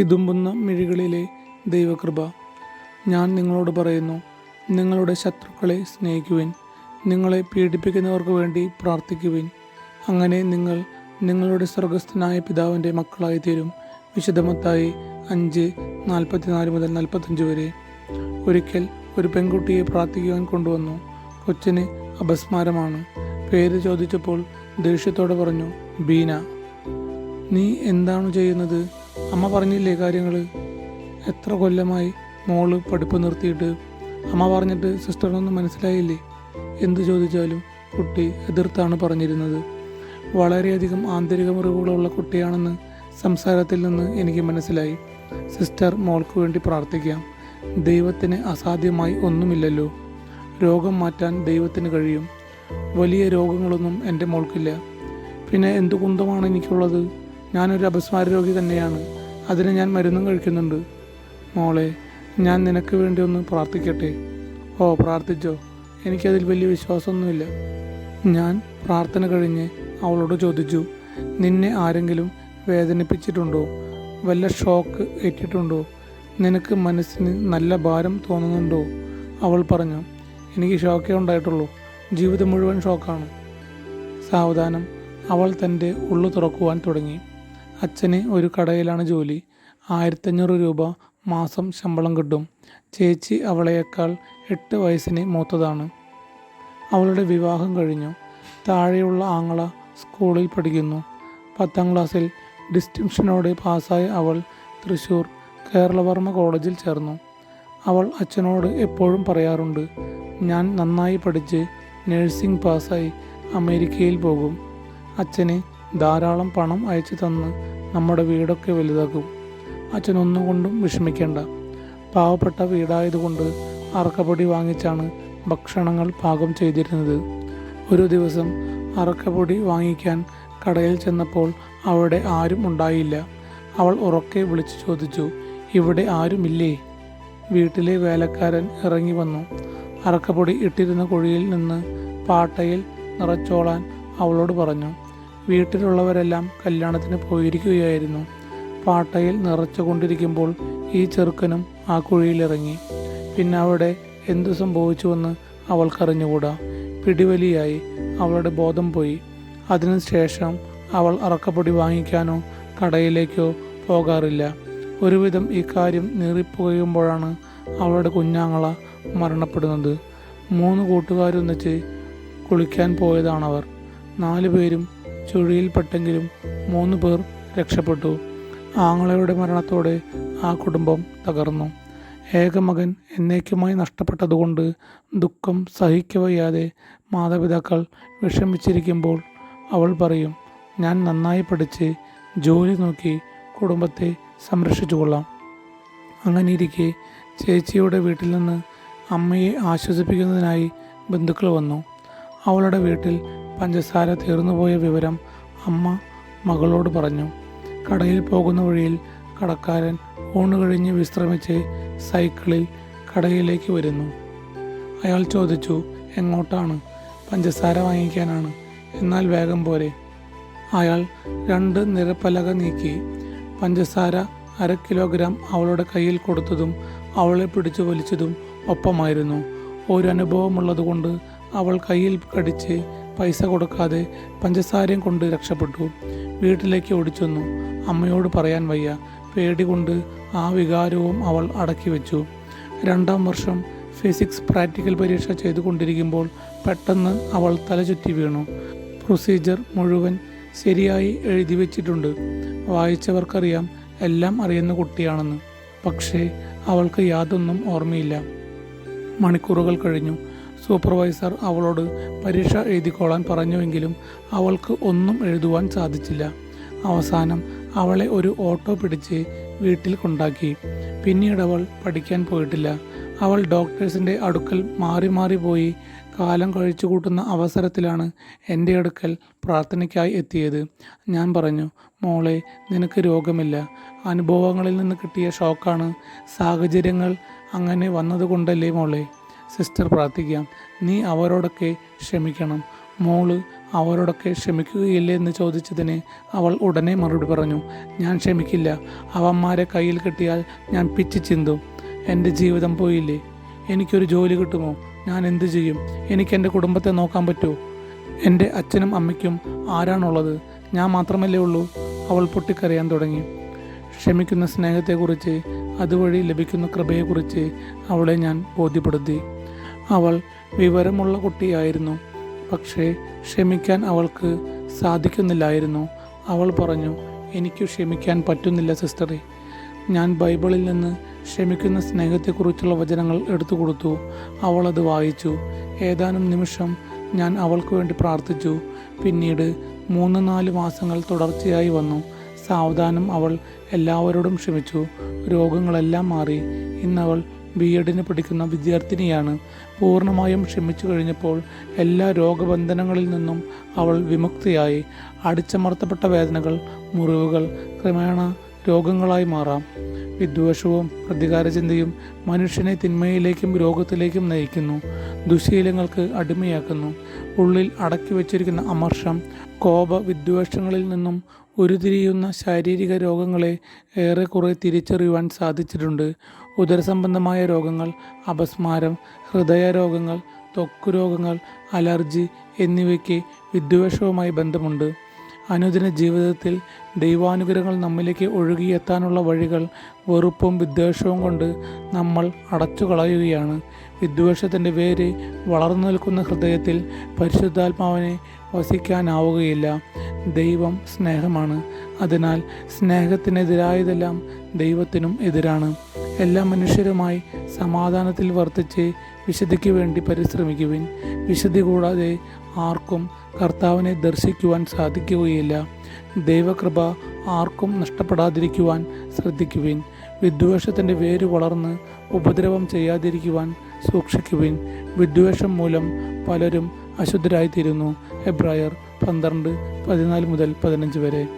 വിതുമ്പുന്ന മിഴികളിലെ ദൈവകൃപ. ഞാൻ നിങ്ങളോട് പറയുന്നു നിങ്ങളുടെ ശത്രുക്കളെ സ്നേഹിക്കുവിൻ നിങ്ങളെ പീഡിപ്പിക്കുന്നവർക്ക് വേണ്ടി പ്രാർത്ഥിക്കുവിൻ. അങ്ങനെ നിങ്ങൾ നിങ്ങളുടെ സ്വർഗസ്ഥനായ പിതാവിന്റെ മക്കളായി തീരും വിശുദ്ധമത്തായി അഞ്ച് നാൽപ്പത്തിനാല് മുതൽ നാൽപ്പത്തഞ്ച് വരെ. ഒരിക്കൽ ഒരു പെൺകുട്ടിയെ പ്രാർത്ഥിക്കുവാൻ കൊണ്ടുവന്നു. കൊച്ചിന് അപസ്മാരമാണ്. പേര് ചോദിച്ചപ്പോൾ ദേഷ്യത്തോടെ പറഞ്ഞു ബീന നീ എന്താണ് ചെയ്യുന്നത്? അമ്മ പറഞ്ഞില്ലേ കാര്യങ്ങൾ എത്ര കൊല്ലമായി മോൾ പഠിപ്പ് നിർത്തിയിട്ട് അമ്മ പറഞ്ഞിട്ട് സിസ്റ്ററിനൊന്നും മനസ്സിലായില്ലേ? എന്ത് ചോദിച്ചാലും കുട്ടി എതിർത്താണ് പറഞ്ഞിരുന്നത്. വളരെയധികം ആന്തരിക മുറിവുകളുള്ള കുട്ടിയാണെന്ന് സംസാരത്തിൽ നിന്ന് എനിക്ക് മനസ്സിലായി. സിസ്റ്റർ മോൾക്ക് വേണ്ടി പ്രാർത്ഥിക്കാം. ദൈവത്തിന് അസാധ്യമായി ഒന്നുമില്ലല്ലോ. രോഗം മാറ്റാൻ ദൈവത്തിന് കഴിയും. വലിയ രോഗങ്ങളൊന്നും എന്റെ മോൾക്കില്ല. പിന്നെ എന്തു കുന്തമാണ് എനിക്കുള്ളത്? ഞാനൊരു അപസ്മാര രോഗി തന്നെയാണ്. അതിന് ഞാൻ മരുന്നും കഴിക്കുന്നുണ്ട്. മോളെ ഞാൻ നിനക്ക് വേണ്ടി ഒന്ന് പ്രാർത്ഥിക്കട്ടെ? ഓ പ്രാർത്ഥിച്ചോ. എനിക്കതിൽ വലിയ വിശ്വാസമൊന്നുമില്ല. ഞാൻ പ്രാർത്ഥന കഴിഞ്ഞ് അവളോട് ചോദിച്ചു നിന്നെ ആരെങ്കിലും വേദനിപ്പിച്ചിട്ടുണ്ടോ? വല്ല ഷോക്ക് ഏറ്റിട്ടുണ്ടോ? നിനക്ക് മനസ്സിന് നല്ല ഭാരം തോന്നുന്നുണ്ടോ? അവൾ പറഞ്ഞു എനിക്ക് ഷോക്കേ ഉണ്ടായിട്ടുള്ളൂ. ജീവിതം മുഴുവൻ ഷോക്കാണ് സാവധാനം അവൾ തന്റെ ഉള്ളു തുറക്കുവാൻ തുടങ്ങി. അച്ഛന് ഒരു കടയിലാണ് ജോലി. ആയിരത്തഞ്ഞൂറ് രൂപ മാസം ശമ്പളം കിട്ടും. ചേച്ചി അവളെയേക്കാൾ എട്ട് വയസ്സിന് മൂത്തതാണ്. അവളുടെ വിവാഹം കഴിഞ്ഞു. താഴെയുള്ള ആങ്ങള സ്കൂളിൽ പഠിക്കുന്നു. പത്താം ക്ലാസ്സിൽ ഡിസ്റ്റിങ്ഷനോടെ പാസ്സായ അവൾ തൃശ്ശൂർ കേരളവർമ്മ കോളേജിൽ ചേർന്നു. അവൾ അച്ഛനോട് എപ്പോഴും പറയാറുണ്ട് ഞാൻ നന്നായി പഠിച്ച് നഴ്സിംഗ് പാസ്സായി അമേരിക്കയിൽ പോകും. അച്ഛന് ധാരാളം പണം അയച്ചു തന്ന് നമ്മുടെ വീടൊക്കെ വലുതാക്കും. അച്ഛൻ ഒന്നും കൊണ്ടും വിഷമിക്കേണ്ട. പാവപ്പെട്ട വീടായതുകൊണ്ട് അറക്കപ്പൊടി വാങ്ങിച്ചാണ് ഭക്ഷണങ്ങൾ പാകം ചെയ്തിരുന്നത്. ഒരു ദിവസം അറക്കപ്പൊടി വാങ്ങിക്കാൻ കടയിൽ ചെന്നപ്പോൾ അവിടെ ആരും ഉണ്ടായില്ല. അവൾ ഉറക്കെ വിളിച്ചു ചോദിച്ചു ഇവിടെ ആരുമില്ലേ? വീട്ടിലെ വേലക്കാരൻ ഇറങ്ങി വന്നു. അറക്കപ്പൊടി ഇട്ടിരുന്ന കുഴിയിൽ നിന്ന് പാട്ടയിൽ നിറച്ചോളാൻ അവളോട് പറഞ്ഞു. വീട്ടിലുള്ളവരെല്ലാം കല്യാണത്തിന് പോയിരിക്കുകയായിരുന്നു. പാട്ടയിൽ നിറച്ചുകൊണ്ടിരിക്കുമ്പോൾ ഈ ചെറുക്കനും ആ കുഴിയിലിറങ്ങി. പിന്നെ അവിടെ എന്തു സംഭവിച്ചുവെന്ന് അവൾക്കറിഞ്ഞുകൂടാ. പിടിവലിയായി അവളുടെ ബോധം പോയി. അതിനുശേഷം അവൾ അറക്കപ്പൊടി വാങ്ങിക്കാനോ കടയിലേക്കോ പോകാറില്ല. ഒരുവിധം ഇക്കാര്യം കാര്യം നീറിപ്പോകുമ്പോഴാണ് അവളുടെ കുഞ്ഞാങ്ങള മരണപ്പെടുന്നത്. മൂന്ന് കൂട്ടുകാരൊന്നിച്ച് കുളിക്കാൻ പോയതാണവർ. നാലു പേരും ചുഴിയിൽപ്പെട്ടെങ്കിലും മൂന്ന് പേർ രക്ഷപ്പെട്ടു. ആങ്ങളയുടെ മരണത്തോടെ ആ കുടുംബം തകർന്നു. ഏകമകൻ എന്നേക്കുമായി നഷ്ടപ്പെട്ടതുകൊണ്ട് ദുഃഖം സഹിക്കവയ്യാതെ മാതാപിതാക്കൾ വിഷമിച്ചിരിക്കുമ്പോൾ അവൾ പറയും ഞാൻ നന്നായി പഠിച്ച് ജോലി നോക്കി കുടുംബത്തെ സംരക്ഷിച്ചു കൊള്ളാം അങ്ങനെ ഇരിക്കെ ചേച്ചിയുടെ വീട്ടിൽ നിന്ന് അമ്മയെ ആശ്വസിപ്പിക്കുന്നതിനായി ബന്ധുക്കൾ വന്നു. അവളുടെ വീട്ടിൽ പഞ്ചസാര തീർന്നുപോയ വിവരം അമ്മ മകളോട് പറഞ്ഞു. കടയിൽ പോകുന്ന വഴിയിൽ കടക്കാരൻ ഊണ് കഴിഞ്ഞ് വിശ്രമിച്ച് സൈക്കിളിൽ കടയിലേക്ക് വരുന്നു. അയാൾ ചോദിച്ചു എങ്ങോട്ടാണ്? പഞ്ചസാര വാങ്ങിക്കാനാണ്. എന്നാൽ വേഗം പോരെ. അയാൾ രണ്ട് നിരപ്പലക നീക്കി. പഞ്ചസാര അര കിലോഗ്രാം അവളുടെ കയ്യിൽ കൊടുത്തതും അവളെ പിടിച്ചു വലിച്ചതും ഒപ്പമായിരുന്നു. ഒരു അനുഭവമുള്ളതുകൊണ്ട് അവൾ കയ്യിൽ കടിച്ച് പൈസ കൊടുക്കാതെ പഞ്ചസാരയും കൊണ്ട് രക്ഷപ്പെട്ടു. വീട്ടിലേക്ക് ഓടിച്ചെന്നു. അമ്മയോട് പറയാൻ വയ്യ. പേടി കൊണ്ട് ആ വികാരവും അവൾ അടക്കി വെച്ചു. രണ്ടാം വർഷം ഫിസിക്സ് പ്രാക്ടിക്കൽ പരീക്ഷ ചെയ്തുകൊണ്ടിരിക്കുമ്പോൾ പെട്ടെന്ന് അവൾ തലചുറ്റി വീണു. പ്രൊസീജിയർ മുഴുവൻ ശരിയായി എഴുതി വെച്ചിട്ടുണ്ട്. വായിച്ചവർക്കറിയാം. എല്ലാം അറിയുന്ന കുട്ടിയാണെന്ന്. പക്ഷേ അവൾക്ക് യാതൊന്നും ഓർമ്മയില്ല. മണിക്കൂറുകൾ കഴിഞ്ഞു. സൂപ്പർവൈസർ അവളോട് പരീക്ഷ എഴുതിക്കോളാൻ പറഞ്ഞുവെങ്കിലും അവൾക്ക് ഒന്നും എഴുതുവാൻ സാധിച്ചില്ല. അവസാനം അവളെ ഒരു ഓട്ടോ പിടിച്ച് വീട്ടിൽ കൊണ്ടാക്കി. പിന്നീട് അവൾ പഠിക്കാൻ പോയിട്ടില്ല. അവൾ ഡോക്ടേഴ്സിന്റെ അടുക്കൽ മാറി മാറി പോയി കാലം കഴിച്ചു കൂട്ടുന്ന അവസരത്തിലാണ് എന്റെ അടുക്കൽ പ്രാർത്ഥനയ്ക്കായി എത്തിയത്. ഞാൻ പറഞ്ഞു മോളെ നിനക്ക് രോഗമില്ല. അനുഭവങ്ങളിൽ നിന്ന് കിട്ടിയ ഷോക്കാണ് സാഹചര്യങ്ങൾ അങ്ങനെ വന്നതുകൊണ്ടല്ലേ മോളെ? സിസ്റ്റർ പ്രാർത്ഥിക്കാം. നീ അവരോടൊക്കെ ക്ഷമിക്കണം. മോൾ അവരോടൊക്കെ ക്ഷമിക്കുകയില്ലേ എന്ന് ചോദിച്ചതിന് അവൾ ഉടനെ മറുപടി പറഞ്ഞു ഞാൻ ക്ഷമിക്കില്ല. അവന്മാരെ കയ്യിൽ കിട്ടിയാൽ ഞാൻ പിച്ച് ചിന്തും. എന്റെ ജീവിതം പോയില്ലേ? എനിക്കൊരു ജോലി കിട്ടുമോ? ഞാൻ എന്തു ചെയ്യും? എനിക്ക് എന്റെ കുടുംബത്തെ നോക്കാൻ പറ്റുമോ എന്റെ അച്ഛനും അമ്മയ്ക്കും ആരാണുള്ളത്? ഞാൻ മാത്രമല്ലേ ഉള്ളൂ? അവൾ പൊട്ടിക്കറിയാൻ തുടങ്ങി. ക്ഷമിക്കുന്ന സ്നേഹത്തെക്കുറിച്ച് അതുവഴി ലഭിക്കുന്ന കൃപയെക്കുറിച്ച് അവളെ ഞാൻ ബോധ്യപ്പെടുത്തി. അവൾ വിവരമുള്ള കുട്ടിയായിരുന്നു. പക്ഷേ ക്ഷമിക്കാൻ അവൾക്ക് സാധിക്കുന്നില്ലായിരുന്നു. അവൾ പറഞ്ഞു എനിക്ക് ക്ഷമിക്കാൻ പറ്റുന്നില്ല സിസ്റ്ററെ. ഞാൻ ബൈബിളിൽ നിന്ന് ക്ഷമിക്കുന്ന സ്നേഹത്തെക്കുറിച്ചുള്ള വചനങ്ങൾ എടുത്തു കൊടുത്തു. അവൾ അത് വായിച്ചു. ഏതാനും നിമിഷം ഞാൻ അവൾക്ക് വേണ്ടി പ്രാർത്ഥിച്ചു. പിന്നീട് മൂന്ന് നാല് മാസങ്ങൾ തുടർച്ചയായി വന്നു. സാവധാനം അവൾ എല്ലാവരോടും ക്ഷമിച്ചു. രോഗങ്ങളെല്ലാം മാറി. ഇന്നവൾ ബി എഡിന് പഠിക്കുന്ന വിദ്യാർത്ഥിനിയാണ് പൂർണമായും ക്ഷമിച്ചു കഴിഞ്ഞപ്പോൾ എല്ലാ രോഗബന്ധനങ്ങളിൽ നിന്നും അവൾ വിമുക്തിയായി. അടിച്ചമർത്തപ്പെട്ട വേദനകൾ മുറിവുകൾ ക്രമേണ രോഗങ്ങളായി മാറാം. വിദ്വേഷവും പ്രതികാരചിന്തയും മനുഷ്യനെ തിന്മയിലേക്കും രോഗത്തിലേക്കും നയിക്കുന്നു. ദുശീലങ്ങൾക്ക് അടിമയാക്കുന്നു. ഉള്ളിൽ അടക്കി വച്ചിരിക്കുന്ന അമർഷം കോപ വിദ്വേഷങ്ങളിൽ നിന്നും ഉരുതിരിയുന്ന ശാരീരിക രോഗങ്ങളെ ഏറെക്കുറെ തിരിച്ചറിയുവാൻ സാധിച്ചിട്ടുണ്ട്. ഉദരസംബന്ധമായ രോഗങ്ങൾ അപസ്മാരം ഹൃദയരോഗങ്ങൾ ത്വക്ക് രോഗങ്ങൾ അലർജി എന്നിവയ്ക്ക് വിദ്വേഷവുമായി ബന്ധമുണ്ട്. അനുദിന ജീവിതത്തിൽ ദൈവാനുഗ്രഹങ്ങൾ നമ്മിലേക്ക് ഒഴുകിയെത്താനുള്ള വഴികൾ വെറുപ്പും വിദ്വേഷവും കൊണ്ട് നമ്മൾ അടച്ചു കളയുകയാണ് വിദ്വേഷത്തിന്റെ വേര് വളർന്നു നിൽക്കുന്ന ഹൃദയത്തിൽ പരിശുദ്ധാത്മാവിനെ വസിക്കാനാവുകയില്ല. ദൈവം സ്നേഹമാണ്. അതിനാൽ സ്നേഹത്തിനെതിരായതെല്ലാം ദൈവത്തിനും എതിരാണ്. എല്ലാ മനുഷ്യരുമായി സമാധാനത്തിൽ വർത്തിച്ച് വിശുദ്ധിക്ക് വേണ്ടി പരിശ്രമിക്കുവിൻ. വിശുദ്ധി കൂടാതെ ആർക്കും കർത്താവിനെ ദർശിക്കുവാൻ സാധിക്കുകയില്ല. ദൈവകൃപ ആർക്കും നഷ്ടപ്പെടാതിരിക്കുവാൻ ശ്രദ്ധിക്കുവിൻ. വിദ്വേഷത്തിന്റെ വേര് വളർന്ന് ഉപദ്രവം ചെയ്യാതിരിക്കുവാൻ സൂക്ഷിക്കുവിൻ. വിദ്വേഷം മൂലം പലരും അശുദ്ധരായിത്തീരുന്നു. എബ്രായർ പന്ത്രണ്ട് പതിനാല് മുതൽ പതിനഞ്ച് വരെ.